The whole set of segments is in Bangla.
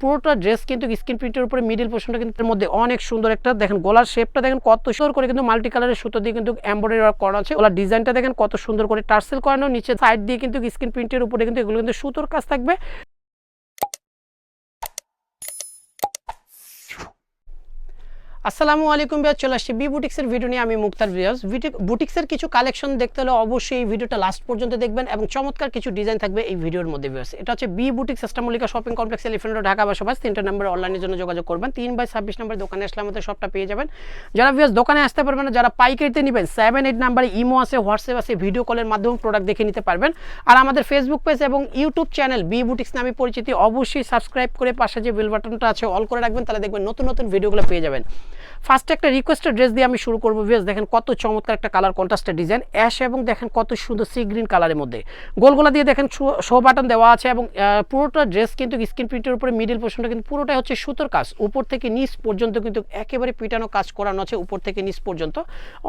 পুরোটা ড্রেস কিন্তু স্ক্রিন প্রিন্টের উপরে মিডিল পোর্শনটা কিন্তু এর মধ্যে অনেক সুন্দর একটা, দেখেন গলার শেপটা দেখেন কত সুন্দর করে কিন্তু মাল্টি কালারের সুতো দিয়ে কিন্তু এমব্রয়ডারি ওয়ার্ক করা আছে। গলার ডিজাইনটা দেখেন কত সুন্দর করে টার্সেল করানো নিচে সাইড দিয়ে কিন্তু স্ক্রিন প্রিন্টের উপরে কিন্তু এগুলো কিন্তু সুতোর কাজ থাকবে। আসসালামু আলাইকুম বিয়াজ চলে আসছি বি বুটিক্সের ভিডিও নিয়ে। আমি মুক্তার বিয়াজ বুটিক্সের কিছু কালেকশন দেখতে হলে অবশ্যই এই ভিডিওটা লাস্ট পর্যন্ত দেখবেন এবং চমৎকার কিছু ডিজাইন থাকবে এই ভিডিওর মধ্যে বিয়াজ এটা হচ্ছে বি বুটিক সিস্টেমলিকা শপিং কমপ্লেক্স এলিফেন্ট ঢাকা বাসাবাস। তিনটা নম্বরে অনলাইনের জন্য যোগাযোগ করবেন। তিন বাই ছাব্বিশ নম্বর দোকানে আসলে আমাদের সবটা পেয়ে যাবেন। যারা বিয়াজ দোকানে আসতে পারবেন না, যারা পাইকারিতে নেবেন সেভেন এইট নাম্বারে ইমো আছে হোয়াটসঅ্যাপ আছে ভিডিও কলের মাধ্যমে প্রোডাক্ট দেখে নিতে পারবেন। আর আমাদের ফেসবুক পেজ এবং ইউটিউব চ্যানেল বি বুটিক্স নামে পরিচিতি অবশ্যই সাবস্ক্রাইব করে পাশে যে বেল বাটনটা আছে অল করে রাখবেন, তাহলে দেখবেন নতুন নতুন ভিডিওগুলো পেয়ে যাবেন। ফার্স্টে একটা রিকোয়েস্টেড ড্রেস দিয়ে আমি শুরু করব ভিউয়ার্স দেখেন কত চমৎকার একটা কালার কন্ট্রাস্টের ডিজাইন অ্যাশ এবং দেখেন কত সুন্দর সি গ্রিন কালারের মধ্যে। গোলগোলা দিয়ে দেখেন শো বাটন দেওয়া আছে এবং পুরোটা ড্রেস কিন্তু স্ক্রিন প্রিন্টের উপরে মিডিল পোর্শনটা কিন্তু পুরোটাই হচ্ছে সুতোর কাজ। উপর থেকে নিচ পর্যন্ত কিন্তু একেবারে পিটানো কাজ করানো আছে উপর থেকে নিচ পর্যন্ত।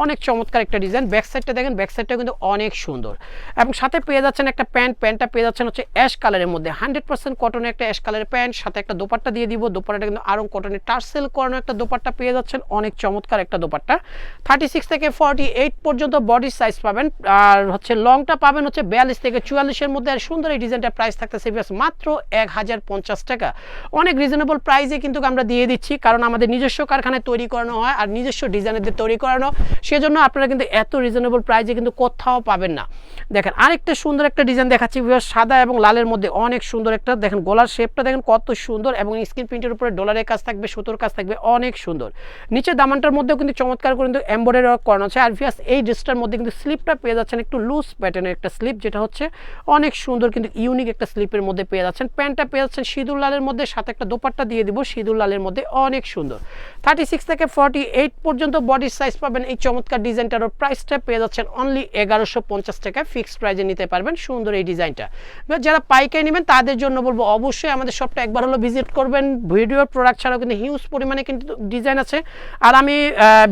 অনেক চমৎকার একটা ডিজাইন ব্যাক সাইডটা দেখেন ব্যাক সাইডটা কিন্তু অনেক সুন্দর। এবং সাথে পেয়ে যাচ্ছেন একটা প্যান্ট প্যান্টটা পেয়ে যাচ্ছেন হচ্ছে অ্যাশ কালারের মধ্যে। হান্ড্রেড পার্সেন্ট কটনের একটা অ্যাশ কালারের প্যান্ট সাথে একটা দোপাট্টা দিয়ে দিব। দোপাট্টাটা কিন্তু আরও কটনের টার্সেল করানো একটা দোপাট্টা পেয়ে যাচ্ছেন। অনেক চমৎকার একটা দোপাট্টা। থার্টি সিক্স থেকে ফর্টি এইট পর্যন্ত বডি সাইজ পাবেন। আর হচ্ছে লংটা পাবেন হচ্ছে বিয়াল্লিশ থেকে চুয়াল্লিশের মধ্যে। আর সুন্দর এই ডিজাইনটার প্রাইস থাকতেছে মাত্র এক হাজার পঞ্চাশ টাকা। অনেক রিজনেবল প্রাইসে কিন্তু আমরা দিয়ে দিচ্ছি। কারণ আমাদের নিজস্ব কারখানায় তৈরি করানো হয় আর নিজস্ব ডিজাইনের তৈরি করানো। সেজন্য আপনারা কিন্তু এত রিজনেবল প্রাইসে কিন্তু কোথাও পাবেন না। দেখেন, আরেকটা সুন্দর একটা ডিজাইন দেখাচ্ছি সাদা এবং লালের মধ্যে অনেক সুন্দর একটা, দেখেন গলার শেপটা দেখেন কত সুন্দর এবং স্ক্রিন প্রিন্টের উপরে ডলারের কাজ থাকবে, সুতোর কাজ থাকবে, অনেক সুন্দর। নিচে দামানটার মধ্যেও কিন্তু চমৎকার করে কিন্তু এম্বয়ডারি ওয়ার্ক করানো আছে। আর ভিয়াস এই ড্রেসটার মধ্যে কিন্তু স্লিপটা পেয়ে যাচ্ছেন একটু লুজ প্যাটার্নের একটা স্লিপ যেটা হচ্ছে অনেক সুন্দর কিন্তু ইউনিক একটা স্লিপের মধ্যে পেয়ে যাচ্ছেন। প্যান্টটা পেয়ে যাচ্ছেন সিঁদুর লালের মধ্যে, সাথে একটা দোপাট্টা দিয়ে দিব, সিঁদুর লালের মধ্যে অনেক সুন্দর। থার্টি সিক্স থেকে ফর্টি এইট পর্যন্ত বডি সাইজ পাবেন, এই চমৎকার ডিজাইনটারও প্রাইসটা পেয়ে যাচ্ছেন অনলি এগারোশো পঞ্চাশ টাকা ফিক্সড প্রাইজে নিতে পারবেন সুন্দর এই ডিজাইনটা। যারা পাইকারি নেবেন, তাদের জন্য বলব অবশ্যই আমাদের শপটা একবার হলো ভিজিট করবেন। ভিডিওর প্রোডাক্ট ছাড়াও কিন্তু হিউজ পরিমাণে কিন্তু ডিজাইন আছে। আর আমি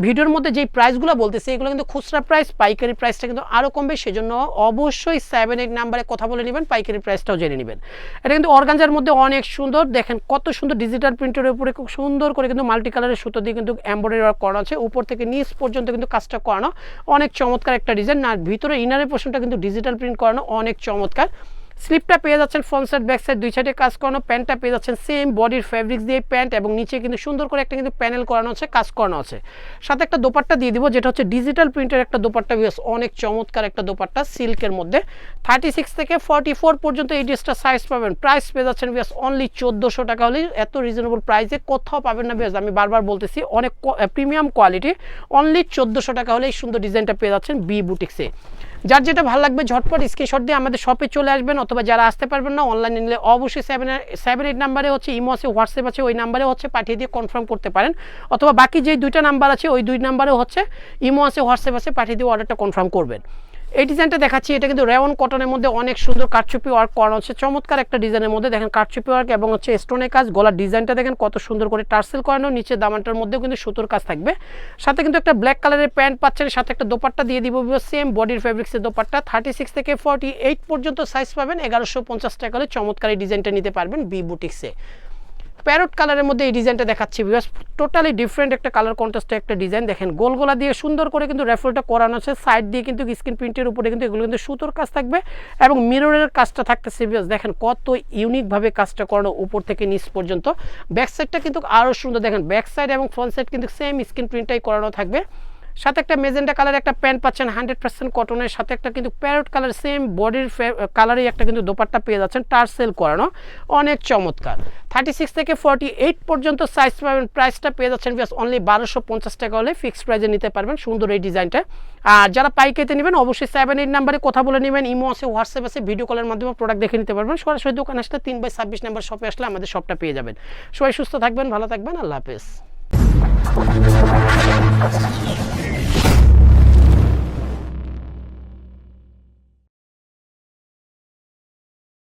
ভিডিওর মধ্যে যেই প্রাইসগুলো বলতেছি, এগুলো কিন্তু খুচরা প্রাইস পাইকারি প্রাইসটা কিন্তু আরও কমবে সেজন্য অবশ্যই সেভেন এইট নাম্বারে কথা বলে নেবেন, পাইকারি প্রাইসটাও জেনে নেবেন। এটা কিন্তু অর্গানজার মধ্যে অনেক সুন্দর। দেখেন কত সুন্দর ডিজিটাল প্রিন্টের উপরে খুব সুন্দর করে কিন্তু মাল্টি কালারের সুতো দিয়ে কিন্তু এমব্রয়ডারি ওয়ার্ক করানো আছে। উপর থেকে নিচ পর্যন্ত কিন্তু কাজটা করানো। অনেক চমৎকার একটা ডিজাইন আর ভিতরে ইনারের পোর্শনটা কিন্তু ডিজিটাল প্রিন্ট করানো। অনেক চমৎকার। স্লিপটা পেয়ে যাচ্ছেন ফ্রন্ট সাইড ব্যাক সাইড দুই সাইডে কাজ করানো প্যান্টটা পেয়ে যাচ্ছেন সেম বডির ফ্যাব্রিক্স দিয়ে প্যান্ট এবং নিচে কিন্তু সুন্দর করে একটা কিন্তু প্যানেল করানো আছে, কাজ করানো আছে। সাথে একটা দোপাট্টা দিয়ে দিব, যেটা হচ্ছে ডিজিটাল প্রিন্টের একটা দোপাট্টা বিয়াস অনেক চমৎকার একটা দোপাট্টা সিল্কের মধ্যে। থার্টি সিক্স থেকে ফর্টি ফোর পর্যন্ত এই ড্রেসটা সাইজ পাবেন। প্রাইস পেয়ে যাচ্ছেন বিয়াস অনলি চোদ্দোশো টাকা হলে এত রিজনেবল প্রাইসে কোথাও পাবেন না বিয়াস আমি বারবার বলতেছি, অনেক প্রিমিয়াম কোয়ালিটি অনলি চোদ্দোশো টাকা হলে এই সুন্দর ডিজাইনটা পেয়ে যাচ্ছেন বি বুটিক্সে যার যেটা ভালো লাগবে, ঝটপট স্ক্রিনশট দিয়ে আমাদের শপে চলে আসবেন যারা আসতে পারবেন না অনলাইনে নিলে অবশ্যই সেভেন সেভেন এইট নাম্বারে হচ্ছে ইমো আছে, হোয়াটসঅ্যাপ আছে, ওই নাম্বারে হচ্ছে পাঠিয়ে দিয়ে কনফার্ম করতে পারেন। অথবা বাকি যে দুইটা নাম্বার আছে, ওই দুই নাম্বারে হচ্ছে ইমো আছে, হোয়াটসঅ্যাপ আছে, পাঠিয়ে দিয়ে অর্ডারটা কনফার্ম করবেন। এই ডিজাইনটা দেখাচ্ছি, এটা কিন্তু রেওয়ান কটনের মধ্যে অনেক সুন্দর কাটচুপি ওয়ার্ক করানো হচ্ছে। চমৎকার একটা ডিজাইনের মধ্যে দেখেন কাটচুপি ওয়ার্ক এবং হচ্ছে স্টোনের কাজ, গলার ডিজাইনটা দেখেন কত সুন্দর করে টার্সেল করানো নিচে দামানটার মধ্যেও কিন্তু সুতোর কাজ থাকবে। সাথে কিন্তু একটা ব্ল্যাক কালারের প্যান্ট পাচ্ছেন, সাথে একটা দোপাট্টা দিয়ে দিব সেম বডির ফেব্রিক্সের দোপাট্টা। থার্টি সিক্স থেকে ফর্টি এইট পর্যন্ত সাইজ পাবেন, এগারোশো পঞ্চাশ টাকা হলে চমৎকার এই ডিজাইনটা নিতে পারবেন বি বুটিক্সে প্যারট কালারের মধ্যে এই ডিজাইনটা দেখাচ্ছি বিকজ টোটালি ডিফারেন্ট একটা কালার কন্ট্রাস্টে একটা ডিজাইন। দেখেন, গোলগোলা দিয়ে সুন্দর করে কিন্তু রেফলটা করানো আছে। সাইড দিয়ে কিন্তু স্ক্রিন প্রিন্টের উপরে কিন্তু এগুলো কিন্তু সুতোর কাজ থাকবে এবং মিররের কাজটা থাকতেছে বিকজ দেখেন কত ইউনিকভাবে কাজটা করানো উপর থেকে নিচ পর্যন্ত। ব্যাক সাইডটা কিন্তু আরও সুন্দর, দেখেন ব্যাক সাইড এবং ফ্রন্ট সাইড কিন্তু সেম স্ক্রিন প্রিন্টটাই করানো থাকবে। সাথে একটা মেজেন্টা কালার একটা প্যান্ট পাচ্ছেন, হান্ড্রেড পার্সেন্ট কটনের। সাথে একটা কিন্তু প্যারট কালার, সেম বডির কালারই একটা কিন্তু দোপাট্টা পেয়ে যাচ্ছেন টার্সেল করানো। অনেক চমৎকার। থার্টি সিক্স থেকে ফর্টি এইট পর্যন্ত সাইজ পাবেন প্রাইসটা পেয়ে যাচ্ছেন বিয়াস অনলি বারোশো পঞ্চাশ টাকা হলে ফিক্সড প্রাইজে নিতে পারবেন সুন্দর এই ডিজাইনটা। আর যারা পাইকারিতে নেবেন, অবশ্যই সেভেন এইট নাম্বারে কথা বলে নেবেন, ইমো আছে, হোয়াটসঅ্যাপ আছে ভিডিও কলের মাধ্যমে প্রোডাক্ট দেখে নিতে পারবেন। সরাসরি দোকান আসলে তিন বাই ছাব্বিশ নাম্বার শপে আসলে আমাদের শপটা পেয়ে যাবেন। সবাই সুস্থ থাকবেন, ভালো থাকবেন, আল্লাহ হাফেজ।